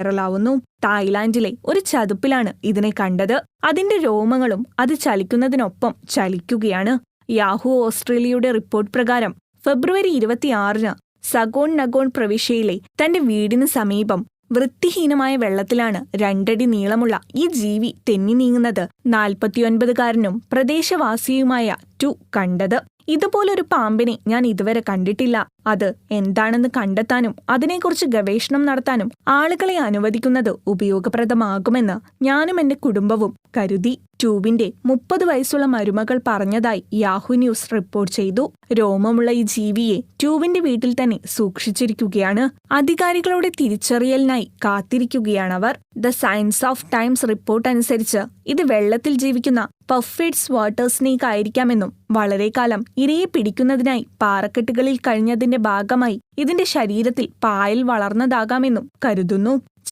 വൈറലാവുന്നു തായ്ലാന്റിലെ ഒരു ചതുപ്പിലാണ് ഇതിനെ കണ്ടത്. അതിന്റെ രോമങ്ങളും അത് ചലിക്കുന്നതിനൊപ്പം ചലിക്കുകയാണ്. യാഹു ഓസ്ട്രേലിയയുടെ റിപ്പോർട്ട് പ്രകാരം ഫെബ്രുവരി ഇരുപത്തിയാറിന് സഗോൺ നഗോൺ പ്രവിശ്യയിലെ തന്റെ വീടിന് സമീപം വൃത്തിഹീനമായ വെള്ളത്തിലാണ് രണ്ടടി നീളമുള്ള ഈ ജീവി തെന്നി നീങ്ങുന്നത്. നാൽപ്പത്തിയൊൻപതുകാരനും പ്രദേശവാസിയുമായ ടു കണ്ടത്. ഇതുപോലൊരു പാമ്പിനെ ഞാൻ ഇതുവരെ കണ്ടിട്ടില്ല. അത് എന്താണെന്ന് കണ്ടെത്താനും അതിനെക്കുറിച്ച് ഗവേഷണം നടത്താനും ആളുകളെ അനുവദിക്കുന്നത് ഉപയോഗപ്രദമാകുമെന്ന് ഞാനും എന്റെ കുടുംബവും കരുതി. ട്യൂബിന്റെ മുപ്പത് വയസ്സുള്ള മരുമകൾ പറഞ്ഞതായി യാഹു ന്യൂസ് റിപ്പോർട്ട് ചെയ്തു. രോമമുള്ള ഈ ജീവിയെ ട്യൂബിന്റെ വീട്ടിൽ തന്നെ സൂക്ഷിച്ചിരിക്കുകയാണ്. അധികാരികളുടെ തിരിച്ചറിയലിനായി കാത്തിരിക്കുകയാണവർ. The science of times report അനുസരിച്ച് ഇത് വെള്ളത്തിൽ ജീവിക്കുന്ന പഫിഡ്സ് വാട്ടർ സ്നേക്ക് ആയിരിക്കാമെന്നും വളരെ കാലം ഇരയെ പിടിക്കുന്നതിനായി പാറക്കെട്ടുകളിൽ കഴിഞ്ഞതിന്റെ ഭാഗമായി ഇതിന്റെ ശരീരത്തിൽ പായൽ വളർന്നതാകാമെന്നും കരുതുന്നു.